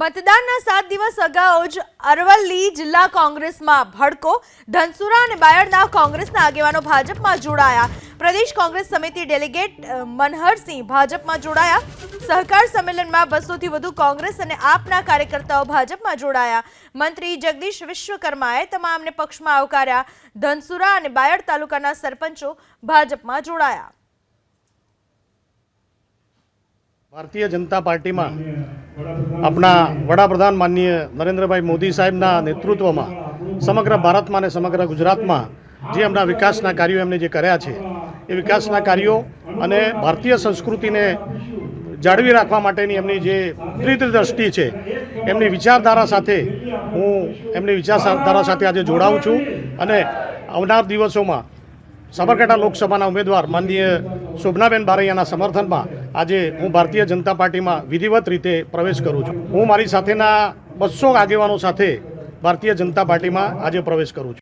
મતદાનના સાત દિવસ અગાઉ જ અરવલ્લી જિલ્લા કોંગ્રેસમાં ભડકો, ધનસુરા અને બાયડના કોંગ્રેસના આગેવાનો ભાજપમાં જોડાયા. પ્રદેશ કોંગ્રેસ સમિતિ ડેલિગેટ મનહરસિંહ ભાજપમાં જોડાયા. સહકાર સંમેલનમાં બસોથી વધુ કોંગ્રેસ અને આપના કાર્યકર્તાઓ ભાજપમાં જોડાયા. મંત્રી જગદીશ વિશ્વકર્માએ તમામને પક્ષમાં આવકાર્યા. ધનસુરા અને બાયડ તાલુકાના સરપંચો ભાજપમાં જોડાયા. ભારતીય જનતા પાર્ટીમાં આપણા વડાપ્રધાન માનનીય નરેન્દ્રભાઈ મોદી સાહેબના નેતૃત્વમાં સમગ્ર ભારતમાં અને સમગ્ર ગુજરાતમાં જે એમના વિકાસના કાર્યો એમને જે કર્યા છે, એ વિકાસના કાર્યો અને ભારતીય સંસ્કૃતિને જાળવી રાખવા માટેની એમની જે દ્રષ્ટિ છે, એમની વિચારધારા સાથે હું એમની વિચારધારા સાથે આજે જોડાઉં છું અને આવનાર દિવસોમાં સાબરકાંઠા લોકસભાના ઉમેદવાર માનનીય શોભનાબેન બારૈયાના સમર્થનમાં આજે હું ભારતીય જનતા પાર્ટીમાં વિધિવત રીતે પ્રવેશ કરું છું. હું મારી સાથેના બસો આગેવાનો સાથે ભારતીય જનતા પાર્ટીમાં આજે પ્રવેશ કરું છું.